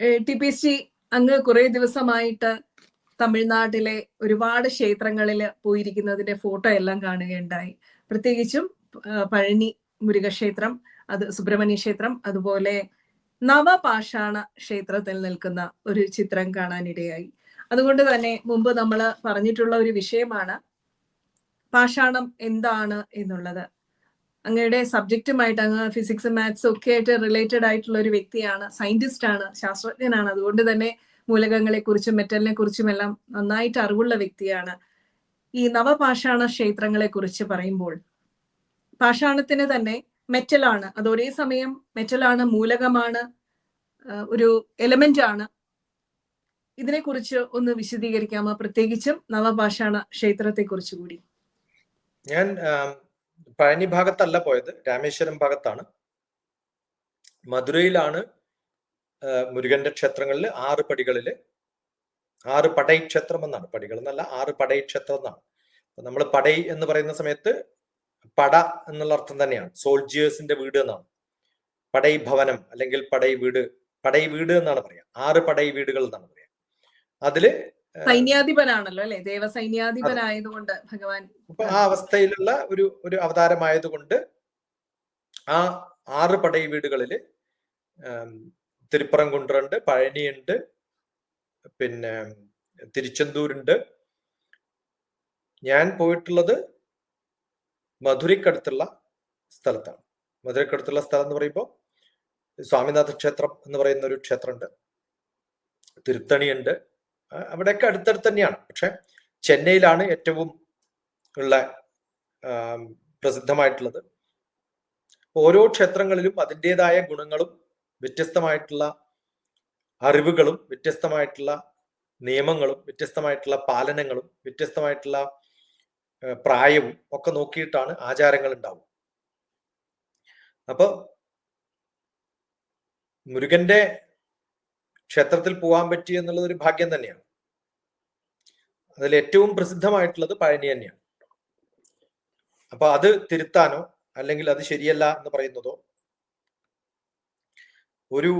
T P C അങ്ങ് കുറെ ദിവസമായിട്ട് തമിഴ്നാട്ടിലെ ഒരുപാട് ക്ഷേത്രങ്ങളിൽ പോയിരിക്കുന്നതിന്റെ ഫോട്ടോ എല്ലാം കാണുകയുണ്ടായി. പ്രത്യേകിച്ചും പഴനി മുരുകക്ഷേത്രം അത് സുബ്രഹ്മണ്യ ക്ഷേത്രം അതുപോലെ നവപാഷാണ ക്ഷേത്രത്തിൽ നിൽക്കുന്ന ഒരു ചിത്രം കാണാനിടയായി. അതുകൊണ്ട് തന്നെ മുമ്പ് നമ്മൾ പറഞ്ഞിട്ടുള്ള ഒരു വിഷയമാണ് പാഷാണം എന്താണ് എന്നുള്ളത്. അങ്ങയുടെ സബ്ജക്റ്റുമായിട്ട് അങ്ങ് ഫിസിക്സ് മാത്സ് ഒക്കെ ആയിട്ട് റിലേറ്റഡ് ആയിട്ടുള്ള ഒരു വ്യക്തിയാണ് സയന്റിസ്റ്റ് ആണ് ശാസ്ത്രജ്ഞനാണ്. അതുകൊണ്ട് തന്നെ മൂലകങ്ങളെ കുറിച്ചും മെറ്റലിനെ കുറിച്ചും എല്ലാം നന്നായിട്ട് അറിവുള്ള വ്യക്തിയാണ്. ഈ നവപാഷാണ ക്ഷേത്രങ്ങളെ കുറിച്ച് പറയുമ്പോൾ പാഷാണത്തിന് തന്നെ മെറ്റലാണ് അത് ഒരേ സമയം മെറ്റലാണ് മൂലകമാണ് ഒരു എലമെന്റ് ആണ്. ഇതിനെക്കുറിച്ച് ഒന്ന് വിശദീകരിക്കാമോ? പ്രത്യേകിച്ചും നവപാഷാണ ക്ഷേത്രത്തെ കുറിച്ച് കൂടി. ഞാൻ പഴനി ഭാഗത്തല്ല പോയത് രാമേശ്വരം ഭാഗത്താണ്. മധുരയിലാണ് മുരുകന്റെ ക്ഷേത്രങ്ങളിൽ ആറ് പടികളിൽ ആറ് പടൈ ക്ഷേത്രം എന്നാണ്. പടികൾ എന്നല്ല ആറ് പടൈ ക്ഷേത്രം എന്നാണ് നമ്മൾ പടൈ എന്ന് പറയുന്ന സമയത്ത് പട എന്നുള്ള അർത്ഥം തന്നെയാണ്. സോൾജിയേഴ്സിന്റെ വീട് എന്നാണ്. പടൈ ഭവനം അല്ലെങ്കിൽ പടൈ വീട് പടൈ വീട് എന്നാണ് പറയാ. ആറ് പടൈ വീടുകൾ എന്നാണ് പറയാ. അതിൽ സൈന്യാധിപനാണല്ലോ അല്ലെ? ദേവസൈന്യാധിപനായതുകൊണ്ട് ഭഗവാൻ ആ അവസ്ഥയിലുള്ള ഒരു ഒരു അവതാരമായതുകൊണ്ട് ആ ആറ് പടൈ വീടുകളിൽ തിരുപ്പുറം കുണ്ടുണ്ട് പഴനിയുണ്ട് പിന്നെ തിരുച്ചെന്തൂരുണ്ട്. ഞാൻ പോയിട്ടുള്ളത് മധുരയ്ക്കടുത്തുള്ള സ്ഥലത്താണ്. മധുരയ്ക്കടുത്തുള്ള സ്ഥലം എന്ന് പറയുമ്പോൾ സ്വാമിനാഥ ക്ഷേത്രം എന്ന് പറയുന്ന ഒരു ക്ഷേത്രമുണ്ട്. തിരുത്തണിയുണ്ട്. അവിടെയൊക്കെ അടുത്തടുത്ത് തന്നെയാണ്. പക്ഷെ ചെന്നൈയിലാണ് ഏറ്റവും ഉള്ള പ്രസിദ്ധമായിട്ടുള്ളത്. ഓരോ ക്ഷേത്രങ്ങളിലും അതിന്റെതായ ഗുണങ്ങളും വ്യത്യസ്തമായിട്ടുള്ള അറിവുകളും വ്യത്യസ്തമായിട്ടുള്ള നിയമങ്ങളും വ്യത്യസ്തമായിട്ടുള്ള പാലനങ്ങളും വ്യത്യസ്തമായിട്ടുള്ള പ്രായവും ഒക്കെ നോക്കിയിട്ടാണ് ആചാരങ്ങൾ ഉണ്ടാവും അപ്പൊ മുരുകന്റെ ക്ഷേത്രത്തിൽ പോകാൻ പറ്റി എന്നുള്ളത് ഒരു ഭാഗ്യം തന്നെയാണ്. അതിൽ ഏറ്റവും പ്രസിദ്ധമായിട്ടുള്ളത് പഴനി തന്നെയാണ്. അപ്പൊ അത് തിരുത്താനോ അല്ലെങ്കിൽ അത് ശരിയല്ല എന്ന് പറയുന്നതോ ഒരു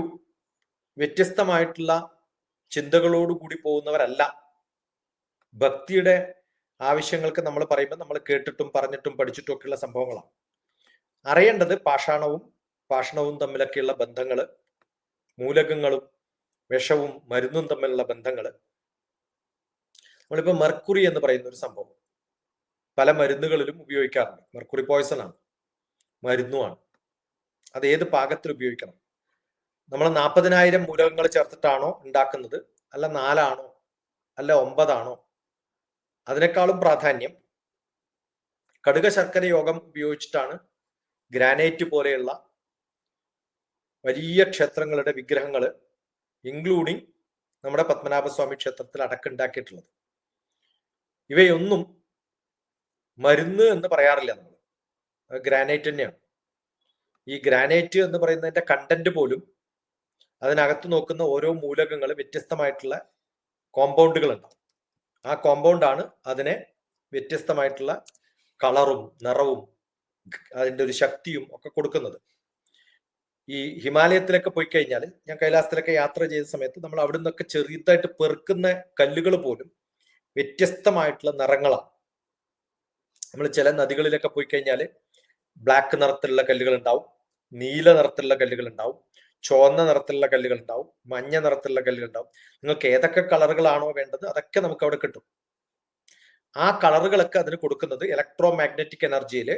വ്യത്യസ്തമായിട്ടുള്ള ചിന്തകളോട് കൂടി പോകുന്നവരല്ല. ഭക്തിയുടെ ആവശ്യങ്ങൾക്ക് നമ്മൾ പറയുമ്പോൾ നമ്മൾ കേട്ടിട്ടും പറഞ്ഞിട്ടും പഠിച്ചിട്ടും ഒക്കെയുള്ള സംഭവങ്ങളാണ്. അറിയേണ്ടത് പാഷാണവും പാഷണവും തമ്മിലൊക്കെയുള്ള ബന്ധങ്ങൾ മൂലകങ്ങളും വിഷവും മരുന്നും തമ്മിലുള്ള ബന്ധങ്ങൾ നമ്മളിപ്പോൾ മർക്കുറി എന്ന് പറയുന്ന ഒരു സംഭവം. പല മരുന്നുകളിലും ഉപയോഗിക്കാറുണ്ട്. മർക്കുറി പോയ്സൺ ആണ്. മരുന്നുമാണ് അത് ഏത് പാകത്തിൽ ഉപയോഗിക്കണം? നമ്മൾ നാൽപ്പതിനായിരം മൂലകങ്ങൾ ചേർത്തിട്ടാണോ ഉണ്ടാക്കുന്നത്? അല്ല നാലാണോ? അല്ല ഒമ്പതാണോ? അതിനേക്കാളും പ്രാധാന്യം കടുക ശർക്കര യോഗം ഉപയോഗിച്ചിട്ടാണ് ഗ്രാനൈറ്റ് പോലെയുള്ള വലിയ ക്ഷേത്രങ്ങളുടെ വിഗ്രഹങ്ങൾ ഇൻക്ലൂഡിങ് നമ്മുടെ പത്മനാഭസ്വാമി ക്ഷേത്രത്തിൽ അടക്കുണ്ടാക്കിയിട്ടുള്ളത്. ഇവയൊന്നും മരുന്ന് എന്ന് പറയാറില്ല നമ്മൾ. ഗ്രാനൈറ്റ് തന്നെയാണ്. ഈ ഗ്രാനൈറ്റ് എന്ന് പറയുന്നതിന്റെ കണ്ടന്റ് പോലും അതിനകത്ത് നോക്കുന്ന ഓരോ മൂലകങ്ങൾ വ്യത്യസ്തമായിട്ടുള്ള കോമ്പൗണ്ടുകൾ ഉണ്ടാവും ആ കോമ്പൗണ്ടാണ് അതിനെ വ്യത്യസ്തമായിട്ടുള്ള കളറും നിറവും അതിന്റെ ഒരു ശക്തിയും ഒക്കെ കൊടുക്കുന്നത്. ഈ ഹിമാലയത്തിലൊക്കെ പോയി കഴിഞ്ഞാൽ ഞാൻ കൈലാസത്തിലൊക്കെ യാത്ര ചെയ്ത സമയത്ത് നമ്മൾ അവിടെ നിന്നൊക്കെ ചെറുതായിട്ട് പെറുക്കുന്ന കല്ലുകൾ പോലും വ്യത്യസ്തമായിട്ടുള്ള നിറങ്ങളാണ്. നമ്മൾ ചില നദികളിലൊക്കെ പോയി കഴിഞ്ഞാൽ ബ്ലാക്ക് നിറത്തിലുള്ള കല്ലുകൾ ഉണ്ടാവും നീല നിറത്തിലുള്ള കല്ലുകൾ ഉണ്ടാവും ചുവന്ന നിറത്തിലുള്ള കല്ലുകൾ ഉണ്ടാവും മഞ്ഞ നിറത്തിലുള്ള കല്ലുകൾ ഉണ്ടാവും. നിങ്ങൾക്ക് ഏതൊക്കെ കളറുകളാണോ വേണ്ടത് അതൊക്കെ നമുക്ക് അവിടെ കിട്ടും. ആ കളറുകളൊക്കെ അതിന് കൊടുക്കുന്നത് ഇലക്ട്രോ മാഗ്നറ്റിക് എനർജിയിൽ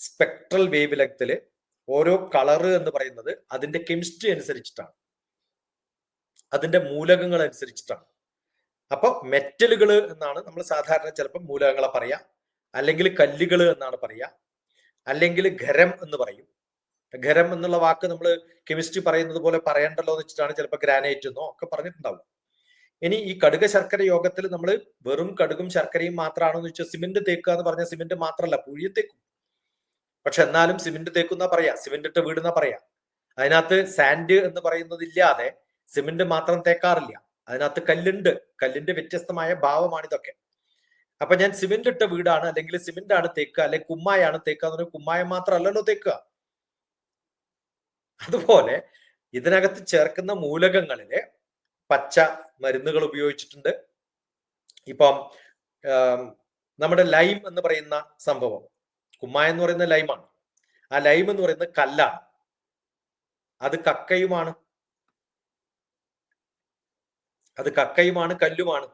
സ്പെക്ട്രൽ വേവ് ലെങ്തിൽ ഓരോ കളറ് എന്ന് പറയുന്നത് അതിന്റെ കെമിസ്ട്രി അനുസരിച്ചിട്ടാണ്. അതിന്റെ മൂലകങ്ങൾ അനുസരിച്ചിട്ടാണ്. അപ്പൊ മെറ്റലുകൾ എന്നാണ് നമ്മൾ സാധാരണ ചിലപ്പോൾ മൂലകങ്ങളെ പറയാ. അല്ലെങ്കിൽ കല്ലുകൾ എന്നാണ് പറയാ. അല്ലെങ്കിൽ ഖരം എന്ന് പറയും. ഖരം എന്നുള്ള വാക്ക് നമ്മൾ കെമിസ്ട്രി പറയുന്നത് പോലെ പറയണ്ടല്ലോ എന്ന് വെച്ചിട്ടാണ് ചിലപ്പോൾ ഗ്രാനൈറ്റ് എന്നോ ഒക്കെ പറഞ്ഞിട്ടുണ്ടാവും ഇനി ഈ കടുക ശർക്കര യോഗത്തിൽ നമ്മൾ വെറും കടുകും ശർക്കരയും മാത്രമാണോ എന്ന് വെച്ചാൽ സിമെന്റ് തേക്കുക എന്ന് പറഞ്ഞാൽ സിമെന്റ് മാത്രമല്ല പുഴിയെ തേക്കും. പക്ഷെ എന്നാലും സിമെന്റ് തേക്കുന്ന പറയാ സിമെന്റ് ഇട്ട വീട് എന്നാ പറയാ. അതിനകത്ത് സാൻഡ് എന്ന് പറയുന്നത് ഇല്ലാതെ സിമെന്റ് മാത്രം തേക്കാറില്ല. അതിനകത്ത് കല്ലുണ്ട്. കല്ലിന്റെ വ്യത്യസ്തമായ ഭാവമാണ് ഇതൊക്കെ അപ്പൊ ഞാൻ സിമെന്റ് ഇട്ട വീടാണ് അല്ലെങ്കിൽ സിമെന്റ് ആണ് തേക്കുക അല്ലെങ്കിൽ കുമ്മായാണ് തേക്കുക എന്ന് പറഞ്ഞാൽ കുമ്മായം മാത്രമല്ലല്ലോ തേക്കുക. അതുപോലെ ഇതിനകത്ത് ചേർക്കുന്ന മൂലകങ്ങളിൽ പച്ച മരുന്നുകൾ ഉപയോഗിച്ചിട്ടുണ്ട്. ഇപ്പം നമ്മുടെ ലൈം എന്ന് പറയുന്ന സംഭവം. കുമ്മായ എന്ന് പറയുന്ന ലൈമാണ്. ആ ലൈം എന്ന് പറയുന്നത് കല്ലാണ്. അത് കക്കയുമാണ്. അത് കക്കയുമാണ് കല്ലുമാണ്.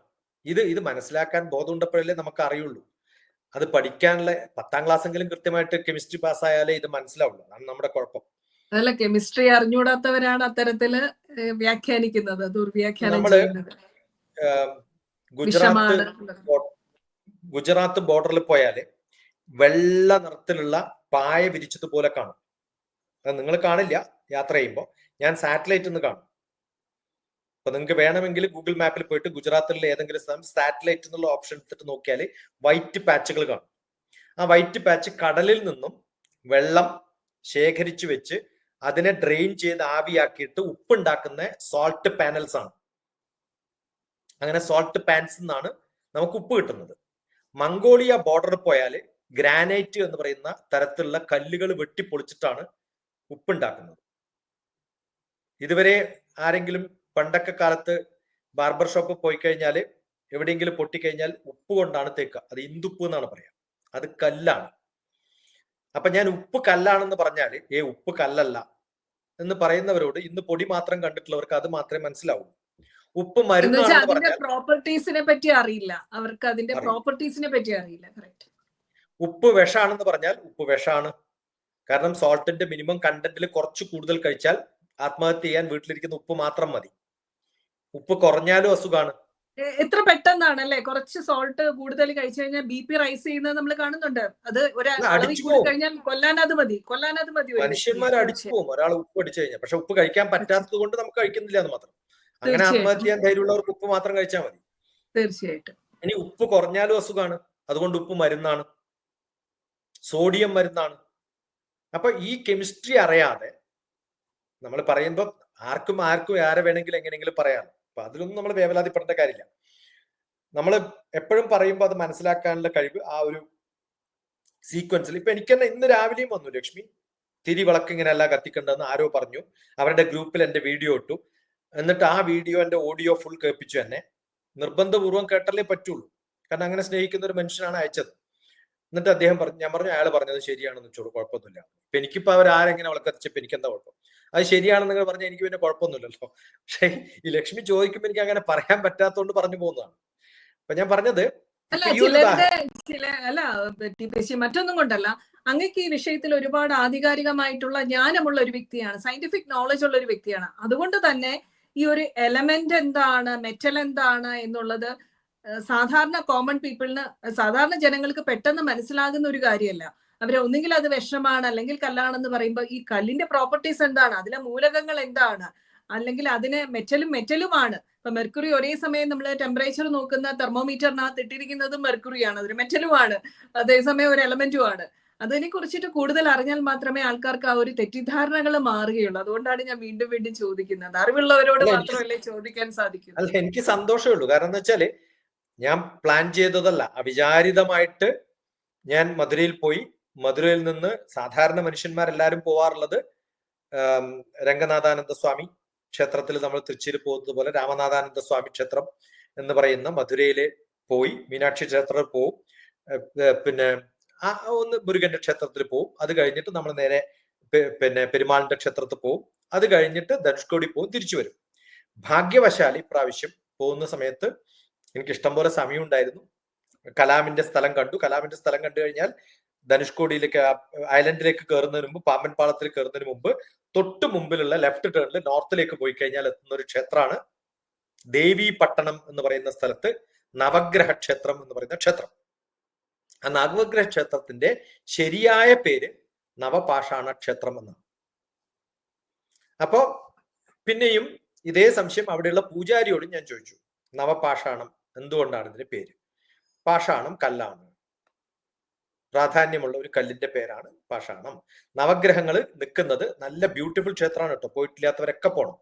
ഇത് ഇത് മനസ്സിലാക്കാൻ ബോധമുണ്ടപ്പോഴല്ലേ നമുക്ക് അറിയുള്ളൂ അത് പഠിക്കാനുള്ള പത്താം ക്ലാസ് എങ്കിലും കൃത്യമായിട്ട് കെമിസ്ട്രി പാസ്സായാലേ ഇത് മനസ്സിലാവുള്ളൂ. അതാണ് നമ്മുടെ കുഴപ്പം. അതല്ല കെമിസ്ട്രി അറിഞ്ഞൂടാത്തവരാണ് അത്തരത്തിൽ വ്യാഖ്യാനിക്കുന്നത് ദുർവ്യാഖ്യാനം നമ്മൾ ഗുജറാത്ത് ഗുജറാത്ത് ബോർഡറിൽ പോയാൽ വെള്ള നിറത്തിലുള്ള പായ വിരിച്ചതുപോലെ കാണും. അത് നിങ്ങൾ കാണില്ല യാത്ര ചെയ്യുമ്പോൾ ഞാൻ സാറ്റലൈറ്റ് എന്ന് കാണും. അപ്പൊ നിങ്ങൾക്ക് വേണമെങ്കിൽ ഗൂഗിൾ മാപ്പിൽ പോയിട്ട് ഗുജറാത്തിലെ ഏതെങ്കിലും സ്ഥലം സാറ്റലൈറ്റ് എന്നുള്ള ഓപ്ഷൻ എടുത്തിട്ട് നോക്കിയാൽ വൈറ്റ് പാച്ചുകൾ കാണും. ആ വൈറ്റ് പാച്ച് കടലിൽ നിന്നും വെള്ളം ശേഖരിച്ചു വെച്ച് അതിനെ ഡ്രെയിൻ ചെയ്ത് ആവിയാക്കിയിട്ട് ഉപ്പുണ്ടാക്കുന്ന സോൾട്ട് പാനൽസ് ആണ്. അങ്ങനെ സോൾട്ട് പാൻസ് എന്നാണ് നമുക്ക് ഉപ്പ് കിട്ടുന്നത്. മംഗോളിയ ബോർഡറിൽ പോയാൽ ഗ്രാനൈറ്റ് എന്ന് പറയുന്ന തരത്തിലുള്ള കല്ലുകൾ വെട്ടിപ്പൊളിച്ചിട്ടാണ് ഉപ്പുണ്ടാക്കുന്നത്. ഇതുവരെ ആരെങ്കിലും പണ്ടൊക്കെ കാലത്ത് ബാർബർ ഷോപ്പ് പോയി കഴിഞ്ഞാൽ എവിടെയെങ്കിലും പൊട്ടിക്കഴിഞ്ഞാൽ ഉപ്പ് കൊണ്ടാണ് തേക്കുക. അത് ഇന്ദുപ്പ് എന്നാണ് പറയുക അത് കല്ലാണ്. അപ്പൊ ഞാൻ ഉപ്പ് കല്ലാണെന്ന് പറഞ്ഞാൽ ഏ ഉപ്പ് കല്ലല്ല എന്ന് പറയുന്നവരോട് ഇന്ന് പൊടി മാത്രം കണ്ടിട്ടുള്ളവർക്ക് അത് മാത്രമേ മനസ്സിലാവൂ. ഉപ്പ് മരുന്ന് പ്രോപ്പർട്ടീസിനെ പറ്റി അറിയില്ല. അവർക്ക് അതിന്റെ പ്രോപ്പർട്ടീസിനെ പറ്റി അറിയില്ല. കറക്റ്റ് ഉപ്പ് വിഷാണെന്ന് പറഞ്ഞാൽ ഉപ്പ് വിഷാണ്. കാരണം സോൾട്ടിന്റെ മിനിമം കണ്ടന്റിൽ കുറച്ച് കൂടുതൽ കഴിച്ചാൽ ആത്മഹത്യ ചെയ്യാൻ വീട്ടിലിരിക്കുന്ന ഉപ്പ് മാത്രം മതി. ഉപ്പ് കുറഞ്ഞാലും അസുഖമാണ് എത്ര പെട്ടെന്നാണ് അല്ലെ കുറച്ച് സോൾട്ട് കൂടുതൽ കഴിച്ചു കഴിഞ്ഞാൽ ബി പി റൈസ് ചെയ്യുന്നത് നമ്മൾ കാണുന്നുണ്ട്. അത് കഴിഞ്ഞാൽ കൊല്ലാൻ അത് മതി. കൊല്ലാൻ അത് മതി മനുഷ്യന്മാർ. അടിച്ചു പോകും ഒരാൾ ഉപ്പ് അടിച്ചു കഴിഞ്ഞാൽ. പക്ഷെ ഉപ്പ് കഴിക്കാൻ പറ്റാത്തത് കൊണ്ട് നമുക്ക് കഴിക്കുന്നില്ല എന്ന് മാത്രം. അങ്ങനെ ആത്മഹത്യ ചെയ്യാൻ ധൈര്യമുള്ളവർക്ക് ഉപ്പ് മാത്രം കഴിച്ചാൽ മതി. തീർച്ചയായിട്ടും. ഇനി ഉപ്പ് കുറഞ്ഞാലും അസുഖമാണ് അതുകൊണ്ട് ഉപ്പ് മരുന്നാണ്. സോഡിയം മരുന്നാണ്. അപ്പൊ ഈ കെമിസ്ട്രി അറിയാതെ നമ്മൾ പറയുമ്പോൾ ആർക്കും ആർക്കും ആരെ വേണമെങ്കിലും എങ്ങനെയെങ്കിലും പറയാം. അപ്പൊ അതിലൊന്നും നമ്മൾ വേവലാതിപ്പെടേണ്ട കാര്യമില്ല. നമ്മൾ എപ്പോഴും പറയുമ്പോൾ അത് മനസ്സിലാക്കാനുള്ള കഴിവ് ആ ഒരു സീക്വൻസിൽ ഇപ്പൊ എനിക്ക് തന്നെ ഇന്ന് രാവിലെയും വന്നു ലക്ഷ്മി. തിരി വിളക്ക് ഇങ്ങനെയല്ല കത്തിക്കേണ്ടതെന്ന് ആരോ പറഞ്ഞു. അവരുടെ ഗ്രൂപ്പിൽ എന്റെ വീഡിയോ ഇട്ടു. എന്നിട്ട് ആ വീഡിയോ എന്റെ ഓഡിയോ ഫുൾ കേൾപ്പിച്ചു എന്നെ. നിർബന്ധപൂർവം കേട്ടല്ലേ പറ്റുള്ളൂ. കാരണം അങ്ങനെ സ്നേഹിക്കുന്ന ഒരു മനുഷ്യനാണ് അയച്ചത്. എന്നിട്ട് അദ്ദേഹം പറഞ്ഞു ഞാൻ പറഞ്ഞു അയാൾ പറഞ്ഞത് ശരിയാണെന്ന് വെച്ചോളൂ കുഴപ്പമൊന്നുമില്ല. ഇപ്പൊ എനിക്കിപ്പോ അവർ ആരെങ്ങനെ അവളെ കത്തിച്ചപ്പോ എനിക്ക് എന്താ കുഴപ്പം? അത് ശരിയാണെന്ന് നിങ്ങൾ പറഞ്ഞാൽ എനിക്ക് പിന്നെ കുഴപ്പമൊന്നുമില്ലല്ലോ. പക്ഷേ ഈ ലക്ഷ്മി ചോദിക്കുമ്പോൾ എനിക്ക് അങ്ങനെ പറയാൻ പറ്റാത്തതുകൊണ്ട് പറഞ്ഞു പോകുന്നതാണ്. അപ്പൊ ഞാൻ പറഞ്ഞത് അല്ല ചിലരുടെ ചില അല്ല ടി പി സി മറ്റൊന്നും കൊണ്ടല്ല. അങ്ങക്ക് ഈ വിഷയത്തിൽ ഒരുപാട് ആധികാരികമായിട്ടുള്ള ജ്ഞാനമുള്ള ഒരു വ്യക്തിയാണ് സയന്റിഫിക് നോളജ് ഉള്ള ഒരു വ്യക്തിയാണ്. അതുകൊണ്ട് തന്നെ ഈ ഒരു എലമെന്റ് എന്താണ് മെറ്റൽ എന്താണ് എന്നുള്ളത് സാധാരണ കോമൺ പീപ്പിളിന് സാധാരണ ജനങ്ങൾക്ക് പെട്ടെന്ന് മനസ്സിലാകുന്ന ഒരു കാര്യമല്ല. അവരെ ഒന്നുകിൽ അത് വിഷമാണ് അല്ലെങ്കിൽ കല്ലാണെന്ന് പറയുമ്പോൾ ഈ കല്ലിന്റെ പ്രോപ്പർട്ടീസ് എന്താണ് അതിലെ മൂലകങ്ങൾ എന്താണ് അല്ലെങ്കിൽ അതിന് മെറ്റലും മെറ്റലുമാണ്. ഇപ്പൊ മെർക്കുറി ഒരേ സമയം നമ്മൾ ടെമ്പറേച്ചർ നോക്കുന്ന തെർമോമീറ്ററിനകത്ത് ഇട്ടിരിക്കുന്നതും മെർക്കുറിയാണ് അതൊരു മെറ്റലുമാണ് അതേസമയം ഒരു എലമെന്റുമാണ് അതിനെ കുറിച്ചിട്ട് കൂടുതൽ അറിഞ്ഞാൽ മാത്രമേ ആൾക്കാർക്ക് ആ ഒരു തെറ്റിദ്ധാരണകൾ മാറുകയുള്ളൂ. അതുകൊണ്ടാണ് ഞാൻ വീണ്ടും വീണ്ടും ചോദിക്കുന്നത്. അറിവുള്ളവരോട് മാത്രമല്ലേ ചോദിക്കാൻ സാധിക്കും. എനിക്ക് സന്തോഷമേ ഉള്ളൂ. കാരണം എന്താ വെച്ചാൽ ഞാൻ പ്ലാൻ ചെയ്തതല്ല. അവിചാരിതമായിട്ട് ഞാൻ മധുരയിൽ പോയി. മധുരയിൽ നിന്ന് സാധാരണ മനുഷ്യന്മാരെല്ലാവരും പോവാറുള്ളത് രംഗനാഥാനന്ദ സ്വാമി ക്ഷേത്രത്തിൽ നമ്മൾ തൃച്ചിയിൽ പോകുന്നത് പോലെ രാമനാഥാനന്ദ സ്വാമി ക്ഷേത്രം എന്ന് പറയുന്ന മധുരയിലെ പോയി. മീനാക്ഷി ക്ഷേത്രത്തിൽ പോവും. പിന്നെ ആ ഒന്ന് മുരുകന്റെ ക്ഷേത്രത്തിൽ പോവും. അത് കഴിഞ്ഞിട്ട് നമ്മൾ നേരെ പിന്നെ പെരുമാളിന്റെ ക്ഷേത്രത്തിൽ പോവും. അത് കഴിഞ്ഞിട്ട് ധനുഷ്കോടി പോവും. തിരിച്ചു വരും. ഭാഗ്യവശാൽ ഇപ്രാവശ്യം പോകുന്ന സമയത്ത് എനിക്ക് ഇഷ്ടംപോലെ സമയം ഉണ്ടായിരുന്നു കലാമിന്റെ സ്ഥലം കണ്ടു. കലാമിന്റെ സ്ഥലം കണ്ടു കഴിഞ്ഞാൽ ധനുഷ്കോടിയിലേക്ക് ഐലൻഡിലേക്ക് കയറുന്നതിന് മുമ്പ് പാമ്പൻ പാളത്തിൽ കയറുന്നതിന് മുമ്പ് തൊട്ട് മുമ്പിലുള്ള ലെഫ്റ്റ് ടേണിൽ നോർത്തിലേക്ക് പോയി കഴിഞ്ഞാൽ എത്തുന്ന ഒരു ക്ഷേത്രമാണ് ദേവി പട്ടണം എന്ന് പറയുന്ന സ്ഥലത്ത് നവഗ്രഹ ക്ഷേത്രം എന്ന് പറയുന്ന ക്ഷേത്രം. ആ നവഗ്രഹ ക്ഷേത്രത്തിന്റെ ശരിയായ പേര് നവപാഷാണ ക്ഷേത്രം എന്നാണ്. അപ്പോ പിന്നെയും ഇതേ സംശയം അവിടെയുള്ള പൂജാരിയോടും ഞാൻ ചോദിച്ചു. നവപാഷാണം എന്തുകൊണ്ടാണ് ഇതിന് പേര്? പാഷാണം കല്ലാണ്. പ്രാധാന്യമുള്ള ഒരു കല്ലിന്റെ പേരാണ് പാഷാണം. നവഗ്രഹങ്ങൾ നിൽക്കുന്നത് നല്ല ബ്യൂട്ടിഫുൾ ക്ഷേത്രമാണ് കേട്ടോ. പോയിട്ടില്ലാത്തവരൊക്കെ പോകണം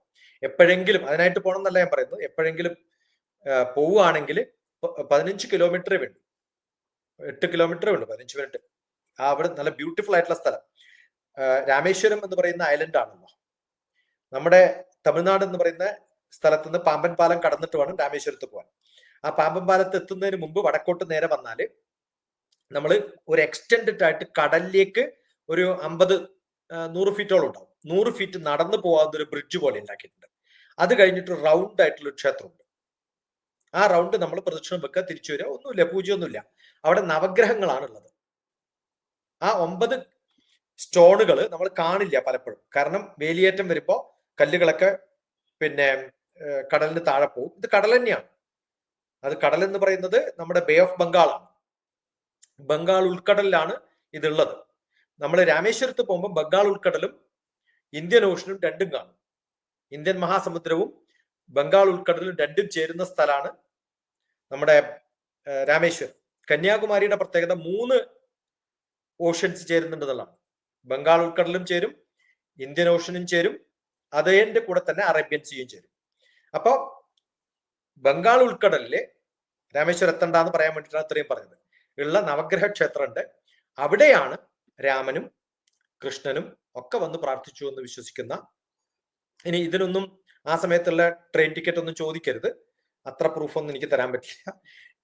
എപ്പോഴെങ്കിലും അതിനായിട്ട് പോകണം എന്നല്ല ഞാൻ പറയുന്നത്. എപ്പോഴെങ്കിലും പോവുകയാണെങ്കിൽ പതിനഞ്ച് കിലോമീറ്ററേ വേണ്ടു. എട്ട് കിലോമീറ്ററേ വേണ്ടു പതിനഞ്ച് മിനിറ്റ്. ആ അവിടെ നല്ല ബ്യൂട്ടിഫുൾ ആയിട്ടുള്ള സ്ഥലം. രാമേശ്വരം എന്ന് പറയുന്ന ഐലൻഡ് ആണല്ലോ. നമ്മുടെ തമിഴ്നാട് എന്ന് പറയുന്ന സ്ഥലത്ത് നിന്ന് പാമ്പൻ പാലം കടന്നിട്ട് വേണം രാമേശ്വരത്ത് പോകാൻ ആ പാമ്പൻ പാലത്ത് എത്തുന്നതിന് മുമ്പ് വടക്കോട്ട് നേരെ വന്നാൽ നമ്മൾ ഒരു എക്സ്റ്റെൻഡ് ആയിട്ട് കടലിലേക്ക് ഒരു അമ്പത് നൂറ് ഫീറ്റോളം ഉണ്ടാവും. നൂറ് ഫീറ്റ് നടന്നു പോകാവുന്ന ഒരു ബ്രിഡ്ജ് പോലെ ഉണ്ടാക്കിയിട്ടുണ്ട്. അത് കഴിഞ്ഞിട്ട് റൗണ്ട് ആയിട്ടുള്ള ക്ഷേത്രമുണ്ട്. ആ റൗണ്ട് നമ്മൾ പ്രദക്ഷിണം വെക്കുക തിരിച്ചു വരിക ഒന്നുമില്ല പൂജയൊന്നുമില്ല അവിടെ നവഗ്രഹങ്ങളാണ് ഉള്ളത് ആ ഒമ്പത് സ്റ്റോണുകൾ നമ്മൾ കാണില്ല പലപ്പോഴും. കാരണം വേലിയേറ്റം വരുമ്പോൾ കല്ലുകളൊക്കെ പിന്നെ കടലിന് താഴെ പോകും ഇത് കടൽ തന്നെയാണ്. അത് കടൽ എന്ന് പറയുന്നത് നമ്മുടെ ബേ ഓഫ് ബംഗാളാണ് ബംഗാൾ ഉൾക്കടലിലാണ് ഇതുള്ളത്. നമ്മൾ രാമേശ്വരത്ത് പോകുമ്പോൾ ബംഗാൾ ഉൾക്കടലും ഇന്ത്യൻ ഓഷനും രണ്ടും കാണും. ഇന്ത്യൻ മഹാസമുദ്രവും ബംഗാൾ ഉൾക്കടലും രണ്ടും ചേരുന്ന സ്ഥലമാണ് നമ്മുടെ രാമേശ്വരം. കന്യാകുമാരിയുടെ പ്രത്യേകത മൂന്ന് ഓഷൻസ് ചേരുന്നുണ്ടെന്നുള്ളതാണ്. ബംഗാൾ ഉൾക്കടലും ചേരും ഇന്ത്യൻ ഓഷനും ചേരും അതിന്റെ കൂടെ തന്നെ അറേബ്യൻ സീയും ചേരും. അപ്പോൾ ബംഗാൾ ഉൾക്കടലിലെ രാമേശ്വരം എത്തണ്ടെന്ന് പറയാൻ വേണ്ടിയിട്ടാണ് ഇത്രയും പറഞ്ഞത്. ഉള്ള നവഗ്രഹ ക്ഷേത്രമുണ്ട്. അവിടെയാണ് രാമനും കൃഷ്ണനും ഒക്കെ വന്ന് പ്രാർത്ഥിച്ചു എന്ന് വിശ്വസിക്കുന്ന ഇനി ഇതിനൊന്നും ആ സമയത്തുള്ള ട്രെയിൻ ടിക്കറ്റ് ഒന്നും ചോദിക്കരുത്. അത്ര പ്രൂഫൊന്നും എനിക്ക് തരാൻ പറ്റില്ല.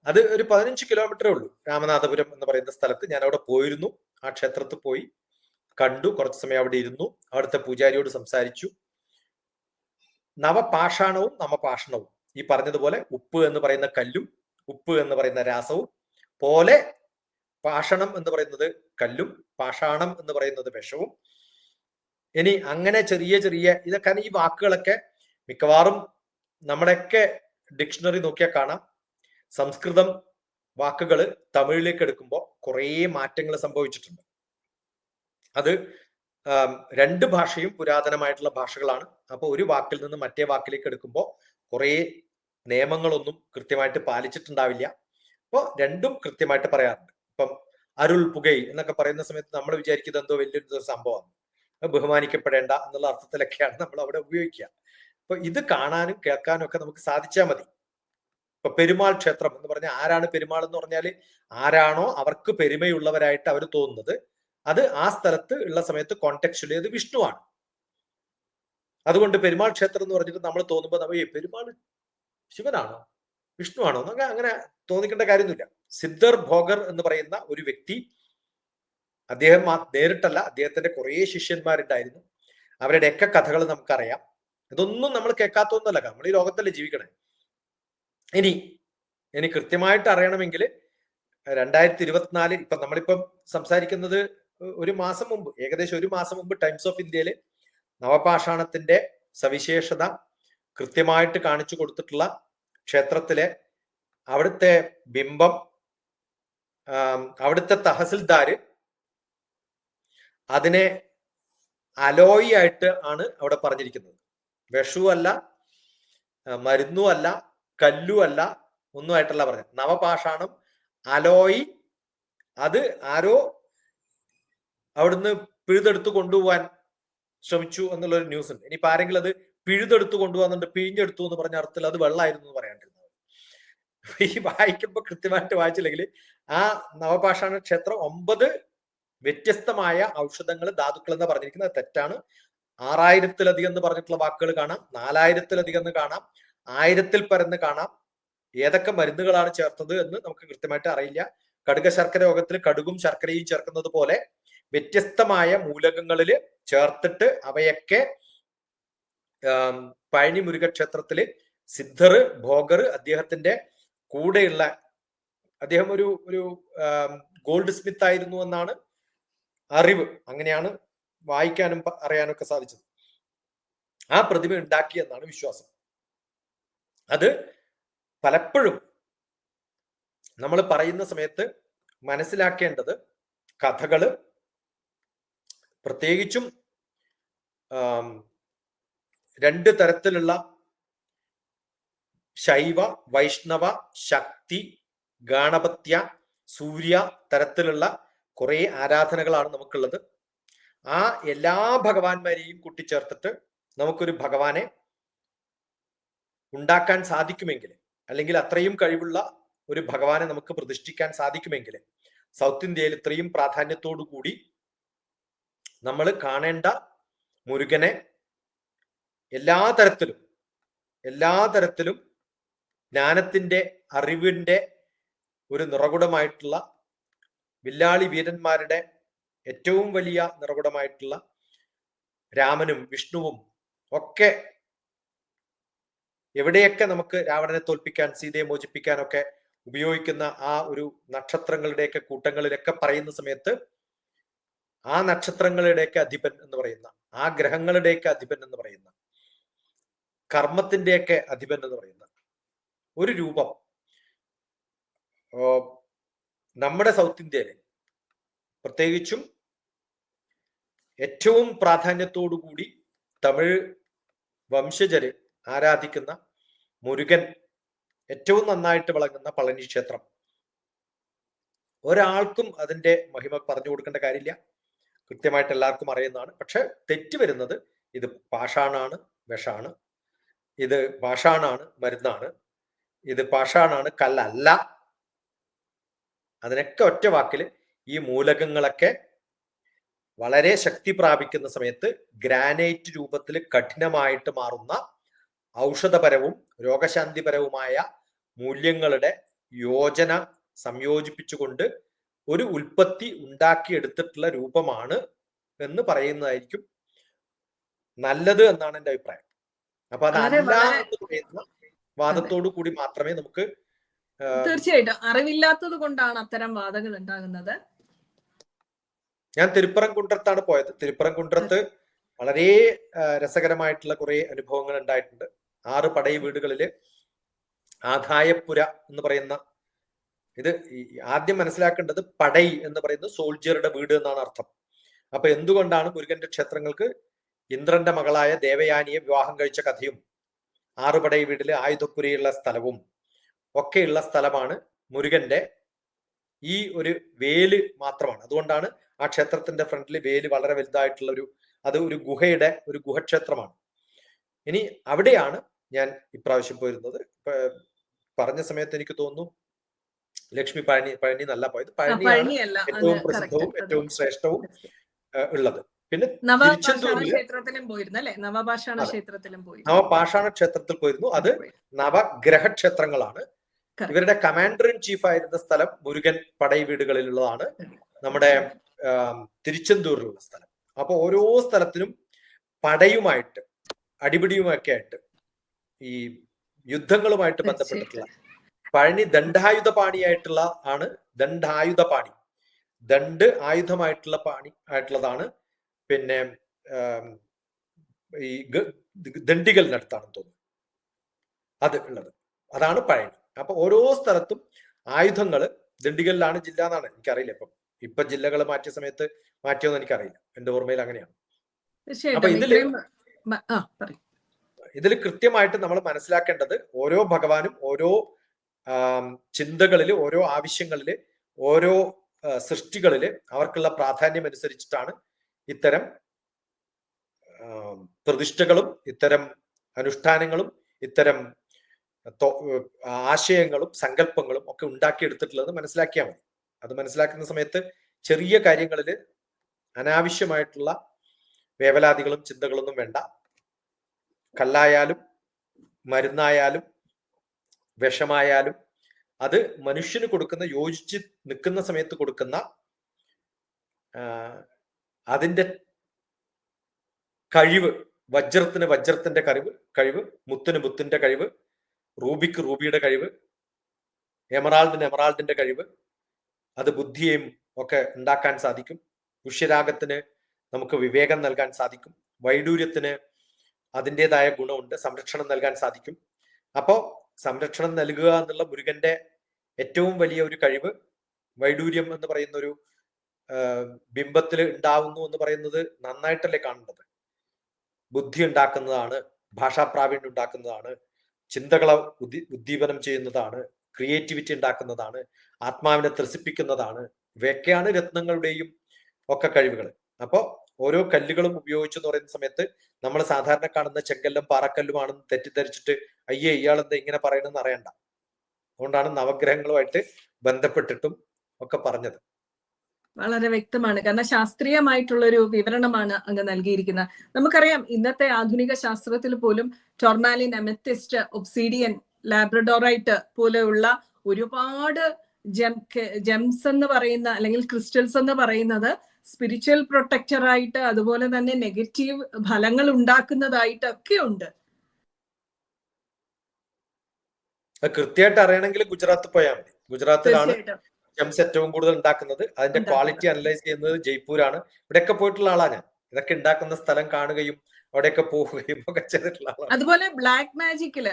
അത് ഒരു പതിനഞ്ച് കിലോമീറ്ററേ ഉള്ളൂ. രാമനാഥപുരം എന്ന് പറയുന്ന സ്ഥലത്ത് ഞാൻ അവിടെ പോയിരുന്നു. ആ ക്ഷേത്രത്തിൽ പോയി കണ്ടു. കുറച്ച് സമയം അവിടെ ഇരുന്നു. അവിടുത്തെ പൂജാരിയോട് സംസാരിച്ചു. നവപാഷാണവും നവപാഷണവും ഈ പറഞ്ഞതുപോലെ ഉപ്പ് എന്ന് പറയുന്ന കല്ലും ഉപ്പ് എന്ന് പറയുന്ന രാസവും പോലെ പാഷണം എന്ന് പറയുന്നത് കല്ലും പാഷാണം എന്ന് പറയുന്നത് വിഷവും. ഇനി അങ്ങനെ ചെറിയ ചെറിയ ഇതൊക്കെ ഈ വാക്കുകളൊക്കെ മിക്കവാറും നമ്മുടെയൊക്കെ ഡിക്ഷണറി നോക്കിയാൽ കാണാം. സംസ്കൃതം വാക്കുകൾ തമിഴിലേക്ക് എടുക്കുമ്പോൾ കുറേ മാറ്റങ്ങൾ സംഭവിച്ചിട്ടുണ്ട്. അത് രണ്ട് ഭാഷയും പുരാതനമായിട്ടുള്ള ഭാഷകളാണ്. അപ്പോൾ ഒരു വാക്കിൽ നിന്ന് മറ്റേ വാക്കിലേക്ക് എടുക്കുമ്പോൾ കുറേ നിയമങ്ങളൊന്നും കൃത്യമായിട്ട് പാലിച്ചിട്ടുണ്ടാവില്ല. അപ്പോൾ രണ്ടും കൃത്യമായിട്ട് പറയാറുണ്ട്. ഇപ്പം അരുൾ പുകൈ എന്നൊക്കെ പറയുന്ന സമയത്ത് നമ്മൾ വിചാരിക്കുന്നത് എന്തോ വലിയൊരു സംഭവമാണ്. ബഹുമാനിക്കപ്പെടേണ്ട എന്നുള്ള അർത്ഥത്തിലൊക്കെയാണ് നമ്മൾ അവിടെ ഉപയോഗിക്കുക. അപ്പൊ ഇത് കാണാനും കേൾക്കാനും ഒക്കെ നമുക്ക് സാധിച്ചാൽ മതി. ഇപ്പൊ പെരുമാൾ ക്ഷേത്രം എന്ന് പറഞ്ഞാൽ ആരാണ് പെരുമാൾ എന്ന് പറഞ്ഞാൽ ആരാണോ അവർക്ക് പെരുമയുള്ളവരായിട്ട് അവർ തോന്നുന്നത്. അത് ആ സ്ഥലത്ത് ഉള്ള സമയത്ത് കോണ്ടെക്ച്വലി അത് വിഷ്ണുവാണ്. അതുകൊണ്ട് പെരുമാൾ ക്ഷേത്രം എന്ന് പറഞ്ഞിട്ട് നമ്മൾ തോന്നുമ്പോൾ നമ്മൾ പെരുമാൾ ശിവനാണോ? വിഷ്ണുവാണോ? എന്നൊക്കെ അങ്ങനെ തോന്നിക്കേണ്ട കാര്യമൊന്നുമില്ല. സിദ്ധർ ഭോഗർ എന്ന് പറയുന്ന ഒരു വ്യക്തി അദ്ദേഹം നേരിട്ടല്ല അദ്ദേഹത്തിന്റെ കുറേ ശിഷ്യന്മാരുണ്ടായിരുന്നു. അവരുടെയൊക്കെ കഥകൾ നമുക്കറിയാം. ഇതൊന്നും നമ്മൾ കേൾക്കാത്തൊന്നുമല്ല നമ്മൾ ഈ ലോകത്തല്ലേ ജീവിക്കണേ. ഇനി ഇനി കൃത്യമായിട്ട് അറിയണമെങ്കിൽ രണ്ടായിരത്തി ഇരുപത്തിനാല് ഇപ്പൊ നമ്മളിപ്പം സംസാരിക്കുന്നത് ഒരു മാസം മുമ്പ് ഏകദേശം ഒരു മാസം മുമ്പ് ടൈംസ് ഓഫ് ഇന്ത്യയിൽ നവപാഷാണത്തിന്റെ സവിശേഷത കൃത്യമായിട്ട് കാണിച്ചു കൊടുത്തിട്ടുള്ള ക്ഷേത്രത്തിലെ അവിടുത്തെ ബിംബം അവിടുത്തെ തഹസിൽദാര് അതിനെ അലോയി ആയിട്ട് ആണ് അവിടെ പറഞ്ഞിരിക്കുന്നത്. വിഷുവല്ല അല്ല കല്ലു അല്ല ഒന്നും ആയിട്ടല്ല പറഞ്ഞത്. നവപാഷാണം അലോയി അത് ആരോ അവിടുന്ന് പിഴുതെടുത്ത് കൊണ്ടുപോകാൻ ശ്രമിച്ചു എന്നുള്ളൊരു ന്യൂസ് ഉണ്ട് ഇനിയിപ്പോ ആരെങ്കിലും അത് പിഴുതെടുത്ത് കൊണ്ടുപോകുന്നുണ്ട് പിഴിഞ്ഞെടുത്തു എന്ന് പറഞ്ഞ അർത്ഥത്തിൽ അത് വെള്ളമായിരുന്നു എന്ന് പറയാണ്ടിരുന്നത്. ഈ വായിക്കുമ്പോൾ കൃത്യമായിട്ട് വായിച്ചില്ലെങ്കിൽ ആ നവപാഷാണ ക്ഷേത്രം ഒമ്പത് വ്യത്യസ്തമായ ഔഷധങ്ങൾ ധാതുക്കൾ എന്ന് പറഞ്ഞിരിക്കുന്നത്. തെറ്റാണ്. ആറായിരത്തിലധികം എന്ന് പറഞ്ഞിട്ടുള്ള വാക്കുകൾ കാണാം. നാലായിരത്തിലധികം എന്ന് കാണാം. ആയിരത്തിൽ പരന്ന് കാണാം. ഏതൊക്കെ മരുന്നുകളാണ് ചേർത്തത് എന്ന് നമുക്ക് കൃത്യമായിട്ട് അറിയില്ല. കടുക ശർക്കര രോഗത്തിൽ കടുകും ശർക്കരയും ചേർക്കുന്നത് പോലെ വ്യത്യസ്തമായ മൂലകങ്ങളിൽ ചേർത്തിട്ട് അവയൊക്കെ പഴനി മുരുക ക്ഷേത്രത്തിൽ സിദ്ധർ ഭോഗർ അദ്ദേഹത്തിന്റെ കൂടെയുള്ള അദ്ദേഹം ഒരു ഒരു ഗോൾഡ് സ്മിത്ത് ആയിരുന്നു എന്നാണ് അറിവ്. അങ്ങനെയാണ് വായിക്കാനും അറിയാനും ഒക്കെ സാധിച്ചത്. ആ പ്രതിമ ഉണ്ടാക്കി എന്നാണ് വിശ്വാസം. അത് പലപ്പോഴും നമ്മൾ പറയുന്ന സമയത്ത് മനസ്സിലാക്കേണ്ടത് കഥകൾ പ്രത്യേകിച്ചും രണ്ട് തരത്തിലുള്ള ശൈവ വൈഷ്ണവ ശക്തി ഗാണപത്യ സൂര്യ തരത്തിലുള്ള കുറെ ആരാധനകളാണ് നമുക്കുള്ളത്. ആ എല്ലാ ഭഗവാന്മാരെയും കൂട്ടിച്ചേർത്തിട്ട് നമുക്കൊരു ഭഗവാനെ ഉണ്ടാക്കാൻ സാധിക്കുമെങ്കിൽ അല്ലെങ്കിൽ അത്രയും കഴിവുള്ള ഒരു ഭഗവാനെ നമുക്ക് പ്രതിഷ്ഠിക്കാൻ സാധിക്കുമെങ്കിൽ സൗത്ത് ഇന്ത്യയിൽ ഇത്രയും പ്രാധാന്യത്തോടു കൂടി നമ്മൾ കാണേണ്ട മുരുകനെ എല്ലാ തരത്തിലും എല്ലാ തരത്തിലും ജ്ഞാനത്തിന്റെ അറിവിന്റെ ഒരു നിറകുടമായിട്ടുള്ള വില്ലാളി വീരന്മാരുടെ ഏറ്റവും വലിയ നിറകുടമായിട്ടുള്ള രാമനും വിഷ്ണുവും ഒക്കെ എവിടെയൊക്കെ നമുക്ക് രാവണനെ തോൽപ്പിക്കാൻ സീതയെ മോചിപ്പിക്കാനൊക്കെ ഉപയോഗിക്കുന്ന ആ ഒരു നക്ഷത്രങ്ങളുടെയൊക്കെ കൂട്ടങ്ങളിലൊക്കെ പറയുന്ന സമയത്ത് ആ നക്ഷത്രങ്ങളുടെയൊക്കെ അധിപൻ എന്ന് പറയുന്ന ആ ഗ്രഹങ്ങളുടെയൊക്കെ അധിപൻ എന്ന് പറയുന്ന കർമ്മത്തിന്റെയൊക്കെ അധിപൻ എന്ന് പറയുന്നത് ഒരു രൂപം. നമ്മുടെ സൗത്ത് ഇന്ത്യയിലെ പ്രത്യേകിച്ചും ഏറ്റവും കൂടി തമിഴ് വംശജര് ആരാധിക്കുന്ന മുരുകൻ ഏറ്റവും നന്നായിട്ട് വിളങ്ങുന്ന പളനി ക്ഷേത്രം. ഒരാൾക്കും അതിന്റെ മഹിമ പറഞ്ഞു കൊടുക്കേണ്ട കാര്യമില്ല. കൃത്യമായിട്ട് എല്ലാവർക്കും അറിയുന്നതാണ്. പക്ഷെ തെറ്റ് വരുന്നത് ഇത് പാഷാണാണ് വിഷാണ്. ഇത് പാഷാണാണ് മരുന്നാണ്. ഇത് പാഷാണാണ് കല്ലല്ല. അതിനൊക്കെ ഒറ്റ വാക്കിൽ ഈ മൂലകങ്ങളൊക്കെ വളരെ ശക്തി പ്രാപിക്കുന്ന സമയത്ത് ഗ്രാനൈറ്റ് രൂപത്തിൽ കഠിനമായിട്ട് മാറുന്ന ഔഷധപരവും രോഗശാന്തിപരവുമായ മൂല്യങ്ങളുടെ യോജന സംയോജിപ്പിച്ചുകൊണ്ട് ഒരു ഉൽപ്പത്തി ഉണ്ടാക്കിയെടുത്തിട്ടുള്ള രൂപമാണ് എന്ന് പറയുന്നതായിരിക്കും നല്ലത് എന്നാണ് എന്റെ അഭിപ്രായം. അപ്പൊ അതല്ല എന്ന് പറയുന്ന വാദത്തോടു കൂടി മാത്രമേ നമുക്ക് തീർച്ചയായിട്ടും. അറിവില്ലാത്തത് കൊണ്ടാണ് അത്തരം വാദങ്ങൾ ഉണ്ടാകുന്നത്. ഞാൻ തിരുപ്പറം കുണ്ടത്താണ് പോയത്. തിരുപ്പറം കുണ്ടത്ത് വളരെ രസകരമായിട്ടുള്ള കുറെ അനുഭവങ്ങൾ ഉണ്ടായിട്ടുണ്ട്. ആറ് പടയ വീടുകളിൽ ആദായപ്പുര എന്ന് പറയുന്ന ഇത് ആദ്യം മനസ്സിലാക്കേണ്ടത് പടൈ എന്ന് പറയുന്നത് സോൾജിയറുടെ വീട് എന്നാണ് അർത്ഥം. അപ്പൊ എന്തുകൊണ്ടാണ് മുരുകന്റെ ക്ഷേത്രങ്ങൾക്ക് ഇന്ദ്രന്റെ മകളായ ദേവയാനിയെ വിവാഹം കഴിച്ച കഥയും ആറുപടൈ വീട്ടിലെ ആയുധപ്പുരയുള്ള സ്ഥലവും ഒക്കെയുള്ള സ്ഥലമാണ് മുരുകന്റെ ഈ ഒരു വേൽ മാത്രമാണ്. അതുകൊണ്ടാണ് ആ ക്ഷേത്രത്തിന്റെ ഫ്രണ്ടിൽ വേൽ വളരെ വലുതായിട്ടുള്ള ഒരു അത് ഒരു ഗുഹയുടെ ഒരു ഗുഹക്ഷേത്രമാണ്. ഇനി അവിടെയാണ് ഞാൻ ഇപ്രാവശ്യം പോയിരുന്നത്. പറഞ്ഞ സമയത്ത് എനിക്ക് തോന്നുന്നു ലക്ഷ്മി പഴനി പഴനി നല്ല പോയത്. പഴനിയാണ് ഏറ്റവും പ്രസിദ്ധവും ഏറ്റവും ശ്രേഷ്ഠവും ഉള്ളത്. പിന്നെ ക്ഷേത്രത്തിലും പോയിരുന്നു അല്ലെ? നവപാഷാണ. ക്ഷേത്രത്തിലും പോയി. നവപാഷാണ ക്ഷേത്രത്തിൽ പോയിരുന്നു. അത് നവഗ്രഹ ക്ഷേത്രങ്ങളാണ് ഇവരുടെ കമാൻഡർ ഇൻ ചീഫ് ആയിരുന്ന സ്ഥലം മുരുകൻ പടൈ വീടുകളിലുള്ളതാണ് നമ്മുടെ തിരുച്ചെന്തൂരിലുള്ള സ്ഥലം. അപ്പൊ ഓരോ സ്ഥലത്തിനും പടയുമായിട്ട് അടിപിടിയുമൊക്കെ ആയിട്ട് ഈ യുദ്ധങ്ങളുമായിട്ട് ബന്ധപ്പെട്ടിട്ടുള്ള പഴനി ദണ്ഡായുധ പാണിയായിട്ടുള്ള ആണ് ദണ്ഡായുധ പാണി ദണ്ട് ആയുധമായിട്ടുള്ള പാണി ആയിട്ടുള്ളതാണ് പിന്നെ ഈ ദണ്ഡികൾ ദണ്ഡികളിനടുത്താണെന്ന് തോന്നുന്നു അത് ഉള്ളത്. അതാണ് പഴനി അപ്പൊ ഓരോ സ്ഥലത്തും ആയുധങ്ങൾ ദണ്ഡികളിലാണ് ജില്ല എന്നാണ് എനിക്കറിയില്ല. ഇപ്പം ഇപ്പൊ ജില്ലകൾ മാറ്റിയ സമയത്ത് മാറ്റിയോന്ന് എനിക്കറിയില്ല. എന്റെ ഓർമ്മയിൽ അങ്ങനെയാണ്. അപ്പൊ ഇതിൽ ഇതിൽ കൃത്യമായിട്ട് നമ്മൾ മനസ്സിലാക്കേണ്ടത് ഓരോ ഭഗവാനും ഓരോ ചിന്തകളിൽ ചിന്തകളിൽ ഓരോ ആവശ്യങ്ങളിൽ ഓരോ സൃഷ്ടികളിൽ സൃഷ്ടികളിൽ അവർക്കുള്ള പ്രാധാന്യം അനുസരിച്ചിട്ടാണ് ഇത്തരം പ്രതിഷ്ഠകളും ഇത്തരം അനുഷ്ഠാനങ്ങളും ഇത്തരം ആശയങ്ങളും സങ്കല്പങ്ങളും ഒക്കെ ഉണ്ടാക്കിയെടുത്തിട്ടുള്ളത് മനസ്സിലാക്കിയാൽ മതി. അത് മനസ്സിലാക്കുന്ന സമയത്ത് ചെറിയ കാര്യങ്ങളിൽ അനാവശ്യമായിട്ടുള്ള വേവലാതികളും ചിന്തകളൊന്നും വേണ്ട. കല്ലായാലും മരുന്നായാലും വിഷമായാലും അത് മനുഷ്യന് കൊടുക്കുന്ന യോജിച്ച് നിൽക്കുന്ന സമയത്ത് കൊടുക്കുന്ന ആ, അതിന്റെ കഴിവ് വജ്രത്തിന് വജ്രത്തിന്റെ കഴിവ് കഴിവ് മുത്തിന് മുത്തിന്റെ കഴിവ് റൂബിക്ക് റൂബിയുടെ കഴിവ് എമറാൾഡിന് എമറാൾഡിന്റെ കഴിവ് അത് ബുദ്ധിയെയും ഒക്കെ ഉണ്ടാക്കാൻ സാധിക്കും. പുഷ്യരാഗത്തിന് നമുക്ക് വിവേകം നൽകാൻ സാധിക്കും. വൈഡൂര്യത്തിന് അതിന്റെതായ ഗുണമുണ്ട്. സംരക്ഷണം നൽകാൻ സാധിക്കും. അപ്പോൾ സംരക്ഷണം നൽകുക എന്നുള്ള മുരുകന്റെ ഏറ്റവും വലിയ ഒരു കഴിവ് വൈഡൂര്യം എന്ന് പറയുന്ന ഒരു ബിംബത്തിൽ ഉണ്ടാവുന്നു എന്ന് പറയുന്നത് നന്നായിട്ടല്ലേ കാണുന്നത്? ബുദ്ധി ഉണ്ടാക്കുന്നതാണ് ഭാഷാപ്രാവീണ്യം ഉണ്ടാക്കുന്നതാണ് ചിന്തകളെ ഉദ്ദീ ഉദ്ദീപനം ചെയ്യുന്നതാണ് ക്രിയേറ്റിവിറ്റി ഉണ്ടാക്കുന്നതാണ് ആത്മാവിനെ ത്രസിപ്പിക്കുന്നതാണ് ഇവയൊക്കെയാണ് രത്നങ്ങളുടെയും ഒക്കെ കഴിവുകൾ. അപ്പോൾ ഓരോ കല്ലുകളും ഉപയോഗിച്ചു എന്ന് പറയുന്ന സമയത്ത് നമ്മൾ സാധാരണ കാണുന്ന ചെങ്കല്ലും പാറക്കല്ലുമാണെന്ന് തെറ്റിദ്ധരിച്ചിട്ട് അയ്യേ ഇയാൾ എന്താ ഇങ്ങനെ പറയണമെന്ന് അറിയണ്ട. അതുകൊണ്ടാണ് നവഗ്രഹങ്ങളുമായിട്ട് ബന്ധപ്പെട്ടിട്ടും ഒക്കെ പറഞ്ഞത്. വളരെ വ്യക്തമാണ്. കാരണം ശാസ്ത്രീയമായിട്ടുള്ള ഒരു വിവരണമാണ് അങ്ങ് നൽകിയിരിക്കുന്നത്. നമുക്കറിയാം ഇന്നത്തെ ആധുനിക ശാസ്ത്രത്തിൽ പോലും ടൊർമാലിൻ അമെത്തിസ്റ്റ് ഒബ്സീഡിയൻ ലാബ്രഡോറൈറ്റ് പോലെയുള്ള ഒരുപാട് ജം ജെംസ് എന്ന് പറയുന്ന അല്ലെങ്കിൽ ക്രിസ്റ്റൽസ് എന്ന് പറയുന്നത് സ്പിരിച്വൽ പ്രൊട്ടക്ടർ ആയിട്ട് അതുപോലെ തന്നെ നെഗറ്റീവ് ഫലങ്ങൾ ഉണ്ടാക്കുന്നതായിട്ടൊക്കെ ഉണ്ട്. കൃത്യമായിട്ട് അറിയണമെങ്കിൽ ഗുജറാത്ത് പോയാൽ മതി. ഗുജറാത്തിലാണ് ജെംസ് ഏറ്റവും കൂടുതൽ ഉണ്ടാക്കുന്നത്. അതിന്റെ ക്വാളിറ്റി അനലൈസ് ചെയ്യുന്നത് ജയ്പൂരാണ്. ഇവിടെയൊക്കെ പോയിട്ടുള്ള ആളാണ് ഞാൻ. ഇതൊക്കെ ഉണ്ടാക്കുന്ന സ്ഥലം കാണുകയും അവിടെയൊക്കെ പോവുകയും ഒക്കെ ചെയ്തിട്ടുള്ള ആളാണ് അതുപോലെ ബ്ലാക്ക് മാജിക്കിൽ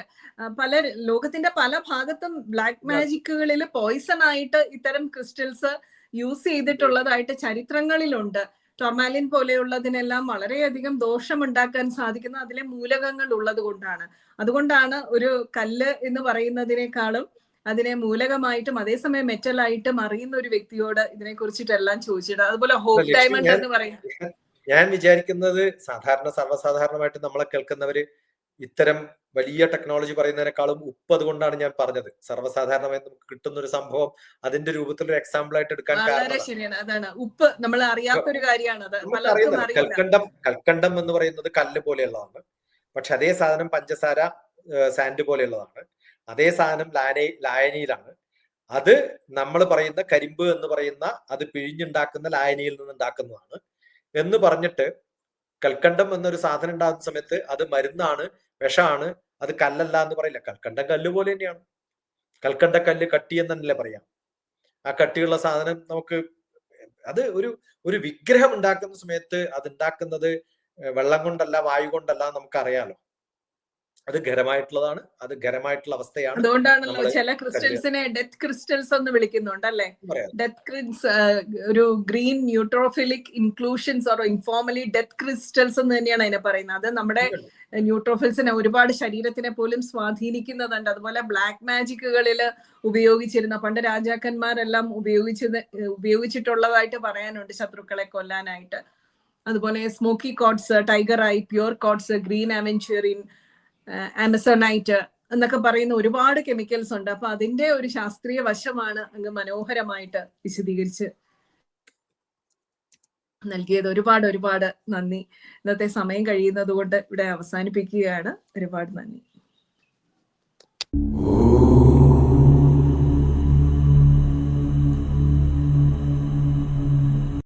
പല ലോകത്തിന്റെ പല ഭാഗത്തും ബ്ലാക്ക് മാജിക്കുകളിൽ പോയിസൺ ആയിട്ട് ഇത്തരം ക്രിസ്റ്റൽസ് യൂസ് ചെയ്തിട്ടുള്ളതായിട്ട് ചരിത്രങ്ങളിലുണ്ട്. ടൊർമാലിൻ പോലെയുള്ളതിനെല്ലാം വളരെയധികം ദോഷമുണ്ടാക്കാൻ സാധിക്കുന്ന അതിലെ മൂലകങ്ങൾ ഉള്ളത് കൊണ്ടാണ്. അതുകൊണ്ടാണ് ഒരു കല്ല് എന്ന് പറയുന്നതിനേക്കാളും അതിനെ മൂലകമായിട്ടും അതേസമയം മെറ്റൽ ആയിട്ടും അറിയുന്ന ഒരു വ്യക്തിയോട് ഇതിനെ കുറിച്ചിട്ടെല്ലാം ചോദിച്ചിട്ട് അതുപോലെ ഹോപ്പ് ഡയമണ്ട് എന്ന് പറയുന്നത്. ഞാൻ വിചാരിക്കുന്നത് സാധാരണ സർവസാധാരണമായിട്ട് നമ്മളെ കേൾക്കുന്നവര് ഇത്തരം വലിയ ടെക്നോളജി പറയുന്നതിനേക്കാളും ഉപ്പ് അതുകൊണ്ടാണ് ഞാൻ പറഞ്ഞത്. സർവസാധാരണമായി നമുക്ക് കിട്ടുന്ന ഒരു സംഭവം അതിന്റെ രൂപത്തിൽ ഒരു എക്സാമ്പിൾ ആയിട്ട് എടുക്കാൻ കാരണം ഉപ്പ് നമ്മൾ അറിയാത്തൊരു കാര്യമാണ്. കൽക്കണ്ടം കൽക്കണ്ടം എന്ന് പറയുന്നത് കല്ല് പോലെയുള്ളതാണ്. പക്ഷെ അതേ സാധനം പഞ്ചസാര സാൻഡ് പോലെയുള്ളതാണ്. അതേ സാധനം ലായനി ലായനിയിലാണ്. അത് നമ്മൾ പറയുന്ന കരിമ്പ് എന്ന് പറയുന്ന അത് പിഴിഞ്ഞുണ്ടാക്കുന്ന ലായനിയിൽ നിന്ന് ഉണ്ടാക്കുന്നതാണ്. എന്ന് പറഞ്ഞിട്ട് കൽക്കണ്ടം എന്നൊരു സാധനം ഉണ്ടാകുന്ന സമയത്ത് അത് മരുന്നാണ് വിഷമാണ് അത് കല്ലല്ല എന്ന് പറയില്ല. കൽക്കണ്ടം കല്ല് പോലെ തന്നെയാണ്. കൽക്കണ്ട കല്ല് കട്ടി എന്നല്ലേ പറയാം. ആ കട്ടിയുള്ള സാധനം നമുക്ക് അത് ഒരു ഒരു വിഗ്രഹം ഉണ്ടാക്കുന്ന സമയത്ത് അത് ഉണ്ടാക്കുന്നത് വെള്ളം കൊണ്ടല്ല വായു കൊണ്ടല്ല നമുക്കറിയാലോ. അത് ഖരമായിട്ടുള്ളതാണ് അത് ഖരമായിട്ടുള്ള അവസ്ഥയാണ് അതുകൊണ്ടാണല്ലോ ചില ക്രിസ്റ്റൽസിനെ ഡെത്ത് ക്രിസ്റ്റൽസ് എന്ന് വിളിക്കുന്നുണ്ട് അല്ലെ ഡെത്ത് ക്രിൻസ് ഒരു green neutrophilic inclusions or informally death crystals എന്ന് തന്നെയാണ് അതിനെ പറയുന്നത്. അത് നമ്മുടെ ന്യൂട്രോഫിൽസിനെ ഒരുപാട് ശരീരത്തിനെ പോലും സ്വാധീനിക്കുന്നതുണ്ട്. അതുപോലെ ബ്ലാക്ക് മാജിക്കുകളിൽ ഉപയോഗിച്ചിരുന്ന പണ്ട് രാജാക്കന്മാരെല്ലാം ഉപയോഗിച്ചത് ഉപയോഗിച്ചിട്ടുള്ളതായിട്ട് പറയാനുണ്ട് ശത്രുക്കളെ കൊല്ലാനായിട്ട്. അതുപോലെ smoky quartz tiger eye pure quartz green aventurine amazonite എന്നൊക്കെ പറയുന്ന ഒരുപാട് കെമിക്കൽസ് ഉണ്ട്. അപ്പൊ അതിന്റെ ഒരു ശാസ്ത്രീയ വശമാണ് അങ്ങ് മനോഹരമായിട്ട് വിശദീകരിച്ച് നൽകിയത്. ഒരുപാട് ഒരുപാട് നന്ദി. ഇന്നത്തെ സമയം കഴിയുന്നത് കൊണ്ട് ഇവിടെ അവസാനിപ്പിക്കുകയാണ്. ഒരുപാട് നന്ദി.